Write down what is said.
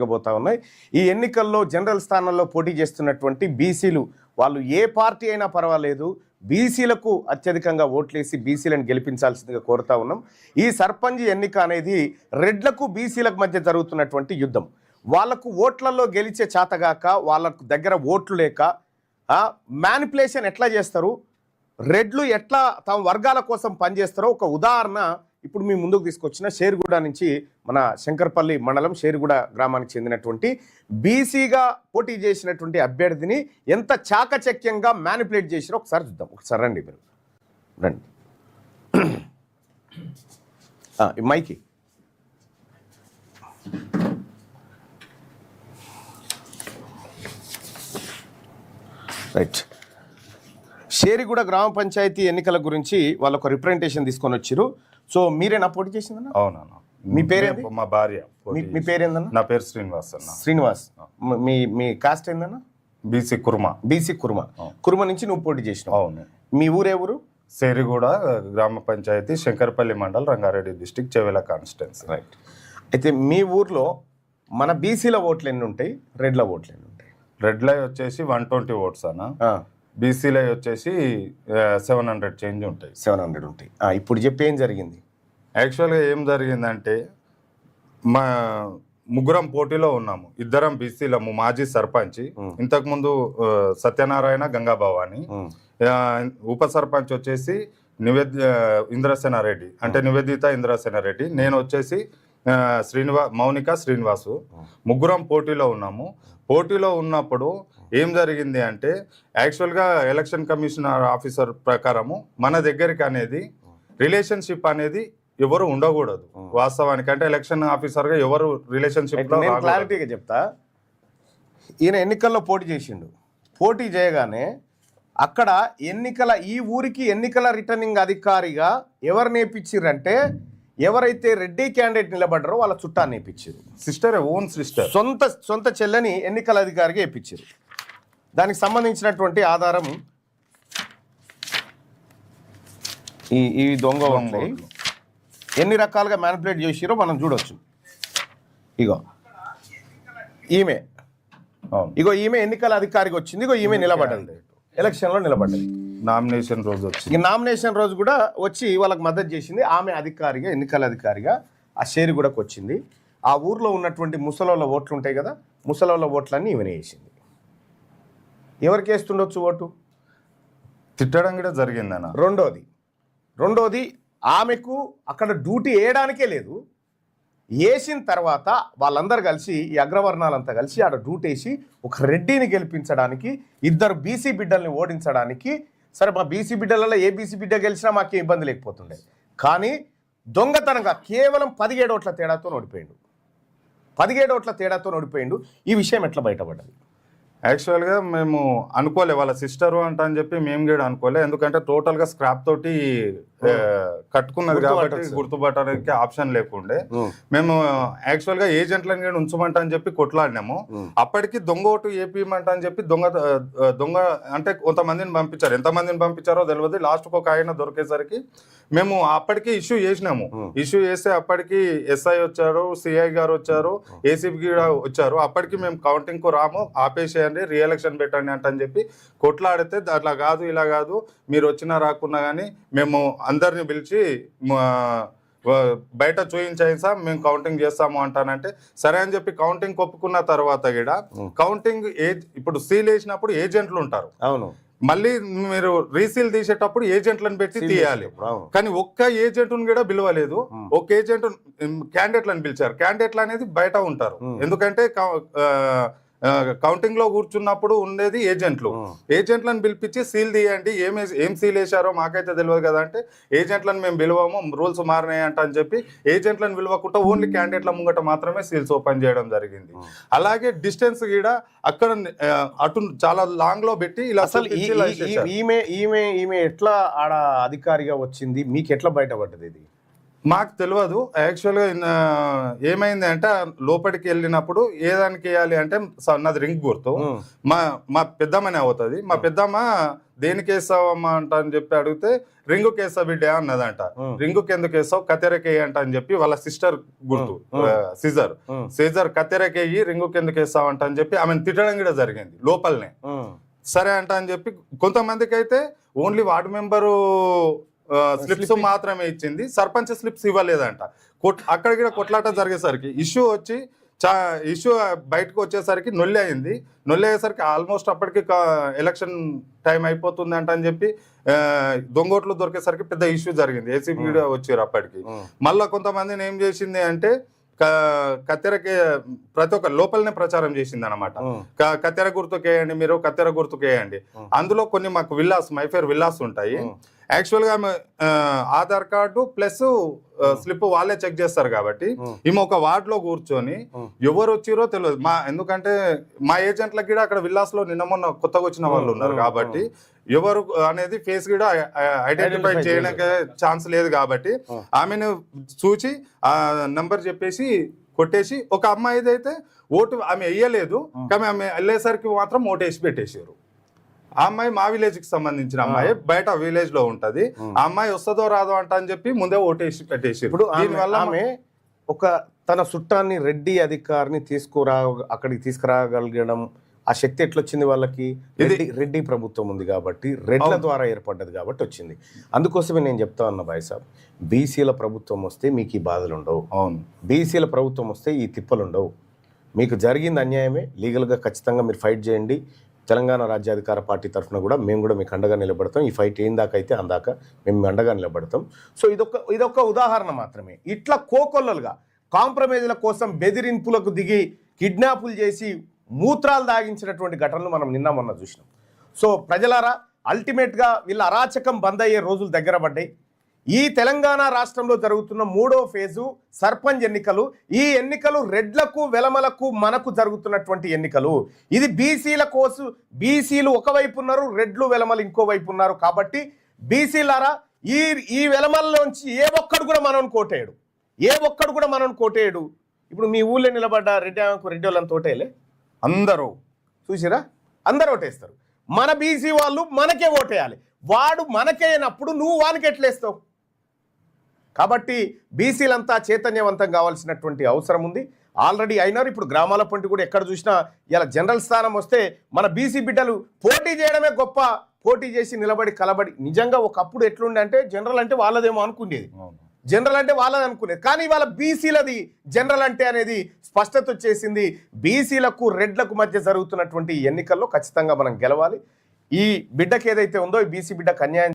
జరగబోతా ఉన్నాయి. ఈ ఎన్నికల్లో జనరల్ స్థానంలో పోటీ చేస్తున్నటువంటి బీసీలు వాళ్ళు ఏ పార్టీ అయినా పర్వాలేదు. బీసీలకు అత్యధికంగా ఓట్లేసి బీసీలను గెలిపించాల్సిందిగా కోరుతా ఉన్నాం. ఈ సర్పంచ్ ఎన్నిక అనేది రెడ్లకు బీసీలకు మధ్య జరుగుతున్నటువంటి యుద్ధం. వాళ్ళకు ఓట్లలో గెలిచే చేతగాక వాళ్ళకు దగ్గర ఓట్లు లేక మ్యానిపులేషన్ ఎట్లా చేస్తారు? రెడ్లు ఎట్లా తమ వర్గాల కోసం పనిచేస్తారో ఒక ఉదాహరణ ఇప్పుడు మీ ముందుకు తీసుకొచ్చిన షేర్గూడ నుంచి మన శంకర్పల్లి మండలం షేర్గూడ గ్రామానికి చెందినటువంటి బీసీగా పోటీ చేసినటువంటి అభ్యర్థిని ఎంత చాకచక్యంగా మ్యానిపులేట్ చేసారో ఒకసారి చూద్దాం. ఒకసారి రండి మీరు. రండి. మైకి. రైట్. షేరిగూడ గ్రామ పంచాయతీ ఎన్నికల గురించి వాళ్ళ ఒక రిప్రజెంటేషన్ తీసుకొని వచ్చారు సో మీరేనా పోటీ చేసిందన్న? అవునన్నా. మీ పేరేంటి? మా భార్య మీ పేరేందన్న నా పేరు శ్రీనివాస్ అన్న. శ్రీనివాస్. మ- మీ కాస్ట్ ఏందన్న? బీసీ కుర్మా. బీసీ కుర్మ. కుర్మ నుంచి నువ్వు పోటీ చేసినావు. అవును. మీ ఊరే ఊరు? సేరిగూడ గ్రామ panchayati Shankarpally mandal Rangareddy district Chevella constituency. Right అయితే మీ ఊర్లో మన బీసీల ఓట్లు ఎన్ని ఉంటాయి? రెడ్ల ఓట్లు ఎన్ని ఉంటాయి? రెడ్ లై వచ్చేసి వన్ ట్వంటీ ఓట్స్ అన్న. బీసీలై వచ్చేసి సెవెన్ హండ్రెడ్ చేంజ్ ఉంటాయి. సెవెన్ హండ్రెడ్ ఉంటాయి. ఇప్పుడు చెప్పి ఏం జరిగింది? యాక్చువల్గా ఏం జరిగిందంటే మా ముగ్గురం పోటీలో ఉన్నాము. ఇద్దరం బీసీలము మాజీ సర్పంచ్. ఇంతకుముందు సత్యనారాయణ గంగాభవాని. ఉప సర్పంచ్ వచ్చేసి నివేద్ ఆ, ఇంద్రసేన రెడ్డి అంటే నివేదిత ఇంద్రసేన రెడ్డి నేను వచ్చేసి శ్రీనివా మౌనిక శ్రీనివాసు. ముగ్గురం పోటీలో ఉన్నాము. పోటీలో ఉన్నప్పుడు ఏం జరిగింది అంటే యాక్చువల్గా ఎలక్షన్ కమిషనర్ ఆఫీసర్ ప్రకారము మన దగ్గరికి అనేది రిలేషన్షిప్ అనేది ఎవరు ఉండకూడదు. వాస్తవానికి అంటే ఎలక్షన్ ఆఫీసర్గా ఎవరు రిలేషన్షిప్ నేను క్లారిటీగా చెప్తా. ఈయన ఎన్నికల్లో పోటీ చేసిండు. పోటీ చేయగానే అక్కడ ఎన్నికల ఈ ఊరికి ఎన్నికల రిటర్నింగ్ అధికారిగా ఎవరు నేర్పించారంటే ఎవరైతే రెడ్డి క్యాండిడేట్ నిలబడ్డారో వాళ్ళ చుట్టాన్ని నేర్పించారు సిస్టర్ ఓన్ సిస్టర్ సొంత సొంత చెల్లెని ఎన్నికల అధికారిగా ఇప్పించారు దానికి సంబంధించినటువంటి ఆధారం ఈ ఈ దొంగ ఎన్ని రకాలుగా మ్యానిపులేట్ చేసిరో మనం చూడొచ్చు. ఇగో. ఈమె. ఇగో ఈమె ఎన్నికల అధికారికి వచ్చింది. ఇగో ఈమె నిలబడ్డది. ఎలక్షన్లో నిలబడ్డది. నామినేషన్ రోజు వచ్చింది. ఈ నామినేషన్ రోజు కూడా వచ్చి వాళ్ళకి మద్దతు చేసింది. ఆమె అధికారిగా ఎన్నికల అధికారిగా ఆ షేరి కూడా వచ్చింది ఆ ఊర్లో ఉన్నటువంటి ముసలోళ్ళ ఓట్లు ఉంటాయి కదా ముసలోళ్ళ ఓట్లన్నీ ఈమెనే వేసింది. ఎవరికి వేస్తుండొచ్చు ఓటు? తిట్టడం కూడా జరిగిందన్న. రెండోది. రెండోది ఆమెకు అక్కడ డ్యూటీ వేయడానికే లేదు. వేసిన తర్వాత వాళ్ళందరూ కలిసి ఈ అగ్రవర్ణాలంతా కలిసి ఆడ డ్యూటీ వేసి ఒక రెడ్డిని గెలిపించడానికి ఇద్దరు బీసీ బిడ్డల్ని ఓడించడానికి సరే మా బీసీ బిడ్డలలో ఏ బీసీ బిడ్డ గెలిచినా మాకు ఇబ్బంది లేకపోతుండే. కానీ దొంగతనంగా కేవలం పదిహేడు ఓట్ల తేడాతో ఓడిపోయిండు. పదిహేడు ఓట్ల తేడాతో ఓడిపోయిండు. ఈ విషయం ఎట్లా బయటపడ్డది? యాక్చువల్గా మేము అనుకోలే వాళ్ళ సిస్టరు అంట అని చెప్పి మేము కూడా అనుకోలే. ఎందుకంటే టోటల్గా స్క్రాప్ తోటి కట్టుకున్నది కాబట్టి. గుర్తుపట్టడానికి ఆప్షన్ లేకుండే. మేము యాక్చువల్గా ఏజెంట్లను కూడా ఉంచమంట అని చెప్పి కొట్లాడినాము. అప్పటికి దొంగ ఓటు ఏపీమంట అని చెప్పి దొంగ దొంగ అంటే కొంతమందిని పంపించారు. ఎంతమందిని పంపించారో తెలియదు లాస్ట్కి ఒక ఆయన దొరికేసరికి మేము అప్పటికి ఇష్యూ చేసినాము. ఇష్యూ చేస్తే అప్పటికి ఎస్ఐ వచ్చారు సిఐ గారు వచ్చారు ఏసీబీ కూడా వచ్చారు. అప్పటికి మేము కౌంటింగ్కు రాము. ఆపేసేయండి రీఎలక్షన్ పెట్టండి అంట అని చెప్పి కొట్లాడితే అట్లా కాదు ఇలా కాదు. మీరు వచ్చినా రాకున్నా కానీ మేము అందరిని పిలిచి బయట చూయించాయి సార్ మేము కౌంటింగ్ చేస్తాము అంటానంటే సరే అని చెప్పి కౌంటింగ్ ఒప్పుకున్న తర్వాత కూడా కౌంటింగ్ ఏజ్ ఇప్పుడు సీల్ వేసినప్పుడు ఏజెంట్లు ఉంటారు. అవును. మళ్ళీ మీరు రీసీల్ తీసేటప్పుడు ఏజెంట్లను పెట్టి తీయాలి. కానీ ఒక్క ఏజెంట్ కూడా పిలవలేదు. ఒక ఏజెంట్ క్యాండిడేట్లను పిలిచారు. క్యాండిడేట్లు అనేది బయట ఉంటారు. ఎందుకంటే కౌంటింగ్లో కూర్చున్నప్పుడు ఉండేది ఏజెంట్లు. ఏజెంట్లను పిలిపించి సీల్ తీయండి ఏం వేసి- ఏం సీల్ వేశారో మాకైతే తెలియదు కదా అంటే ఏజెంట్లను మేము పిలవము రూల్స్ మారినాయి అంట అని చెప్పి ఏజెంట్లను పిలవకుండా ఓన్లీ క్యాండిడేట్ల ముంగట మాత్రమే సీల్స్ ఓపెన్ చేయడం జరిగింది. అలాగే డిస్టెన్స్ కూడా అక్కడ అటు చాలా లాంగ్లో పెట్టి ఇలా అసలు. ఈమె ఈమె ఈమె ఎట్లా ఆడ అధికారిగా వచ్చింది? మీకు ఎట్లా బయటపడ్డది ఇది? మాకు తెలియదు యాక్చువల్గా ఏమైంది అంటే లోపలికి వెళ్ళినప్పుడు ఏ దానికి వేయాలి అంటే నాది రింగ్ గుర్తు. మా మా పెద్దమ్మనే అవుతుంది మా పెద్దమ్మ దేనికి వేస్తావమ్మా అంట అని చెప్పి అడిగితే రింగు కేసా బిడ్డ అన్నదంట. రింగుకి ఎందుకు వేస్తావు కత్తెరకేయి అంట అని చెప్పి వాళ్ళ సిస్టర్ గుర్తు. సిజర్. సిజర్ కత్తెరకేయి రింగుకి ఎందుకు వేస్తావు అంట అని చెప్పి ఆమెను తిట్టడం కూడా జరిగింది లోపలనే. సరే అంట అని చెప్పి కొంతమందికి అయితే ఓన్లీ వార్డు మెంబరు స్లిప్స్ మాత్రమే ఇచ్చింది. సర్పంచ్ స్లిప్స్ ఇవ్వలేదంట. అక్కడ కూడా కొట్లాట జరిగేసరికి ఇష్యూ వచ్చి చా ఇష్యూ బయటకు వచ్చేసరికి నొల్లి అయింది. నొల్లి అయ్యేసరికి ఆల్మోస్ట్ అప్పటికి ఎలక్షన్ టైం అయిపోతుంది అంట అని చెప్పి దొంగోట్లు దొరికేసరికి పెద్ద ఇష్యూ జరిగింది. ఏసీబీ కూడా వచ్చారు అప్పటికి. మళ్ళా కొంతమందిని ఏం చేసింది అంటే కత్తెరకి ప్రతి ఒక్క లోపలనే ప్రచారం చేసింది అనమాట కత్తెర గుర్తుకేయండి మీరు కత్తెర గుర్తుకేయండి. అందులో కొన్ని మాకు విల్లాస్ మైఫేర్ విల్లాస్ ఉంటాయి. యాక్చువల్గా ఆధార్ కార్డు ప్లస్ స్లిప్ వాళ్ళే చెక్ చేస్తారు కాబట్టి. ఈమె ఒక వార్డ్లో కూర్చొని. ఎవరు వచ్చిరో తెలియదు మా ఎందుకంటే మా ఏజెంట్లకు కూడా అక్కడ విల్లాస్లో నిన్న మొన్న కొత్తగా వచ్చిన వాళ్ళు ఉన్నారు కాబట్టి ఎవరు అనేది ఫేస్ కూడా ఐడెంటిఫై చేయడానికి ఛాన్స్ లేదు కాబట్టి. ఆమెను చూచి ఆ నంబర్ చెప్పేసి కొట్టేసి ఒక అమ్మాయి అయితే ఓటు ఆమె వేయలేదు కానీ ఆమె వెళ్ళేసరికి మాత్రం ఓటు వేసి పెట్టేసారు ఆ అమ్మాయి మా విలేజ్కి సంబంధించిన అమ్మాయి బయట విలేజ్లో ఉంటది. ఆ. అమ్మాయి వస్తుందో రాదో అంట అని చెప్పి ముందే ఓటు వేసి పెట్టేసారు ఇప్పుడు ఆమె- దీనివల్ల ఆమె ఒక తన చుట్టాన్ని రెడ్డి అధికారిని తీసుకురా అక్కడికి తీసుకురాగలగడం ఆ శక్తి ఎట్లొచ్చింది వాళ్ళకి? రెడ్డి రెడ్డి ప్రభుత్వం ఉంది కాబట్టి రెడ్ల ద్వారా ఏర్పడ్డది కాబట్టి వచ్చింది. అందుకోసమే నేను చెప్తా ఉన్నా బాయ్ సాబ్ బీసీల ప్రభుత్వం వస్తే మీకు ఈ బాధలు ఉండవు. అవును. బీసీల ప్రభుత్వం వస్తే ఈ తిప్పలు ఉండవు. మీకు జరిగింది అన్యాయమే లీగల్గా ఖచ్చితంగా మీరు ఫైట్ చేయండి. తెలంగాణ రాజ్యాధికార పార్టీ తరఫున కూడా మేము కూడా మీకు అండగా నిలబడతాం. ఈ ఫైట్ ఏం దాకా అయితే అందాక మేము అండగా నిలబడతాం. సో ఇదొక ఇదొక ఉదాహరణ మాత్రమే. ఇట్లా కోకొల్లలుగా కాంప్రమైజ్ల కోసం బెదిరింపులకు దిగి కిడ్నాపులు చేసి మూత్రాలు దాగించినటువంటి ఘటనలు మనం నిన్న మొన్న చూసినాం. సో ప్రజలారా అల్టిమేట్గా వీళ్ళ అరాచకం బంద్ అయ్యే రోజులు దగ్గర పడ్డాయి. ఈ తెలంగాణ రాష్ట్రంలో జరుగుతున్న మూడో ఫేజు సర్పంచ్ ఎన్నికలు ఈ ఎన్నికలు రెడ్లకు వెలమలకు మనకు జరుగుతున్నటువంటి ఎన్నికలు. ఇది బీసీల కోసం బీసీలు ఒకవైపు ఉన్నారు రెడ్లు వెలమలు ఇంకోవైపు ఉన్నారు కాబట్టి బీసీలారా ఈ ఈ వెలమల్లోంచి ఏ ఒక్కడు కూడా మనం కోటేయడు. ఏ ఒక్కడు కూడా మనం కోటేయడు. ఇప్పుడు మీ ఊళ్ళో నిలబడ్డ రెడ్డి రెడ్డి వాళ్ళని తోటేలే అందరూ. చూసిరా? అందరు ఓటేస్తారు. మన బీసీ వాళ్ళు మనకే ఓటేయాలి. వాడు మనకేనప్పుడు నువ్వు వానికి ఎట్లేస్తావు? కాబట్టి బీసీలంతా చైతన్యవంతం కావాల్సినటువంటి అవసరం ఉంది. ఆల్రెడీ అయినారు. ఇప్పుడు గ్రామాల పంటి కూడా ఎక్కడ చూసినా ఇలా జనరల్ స్థానం వస్తే మన బీసీ బిడ్డలు పోటీ చేయడమే గొప్ప. పోటీ చేసి నిలబడి కలబడి. నిజంగా ఒకప్పుడు ఎట్లుండే అంటే జనరల్ అంటే వాళ్ళదేమో అనుకునేది. జనరల్ అంటే వాళ్ళని అనుకునేది. కానీ వాళ్ళ బీసీలది జనరల్ అంటే అనేది స్పష్టత వచ్చేసింది. బీసీలకు రెడ్లకు మధ్య జరుగుతున్నటువంటి ఎన్నికల్లో ఖచ్చితంగా మనం గెలవాలి. ఈ బిడ్డకి ఏదైతే ఉందో ఈ బీసీ బిడ్డకు అన్యాయం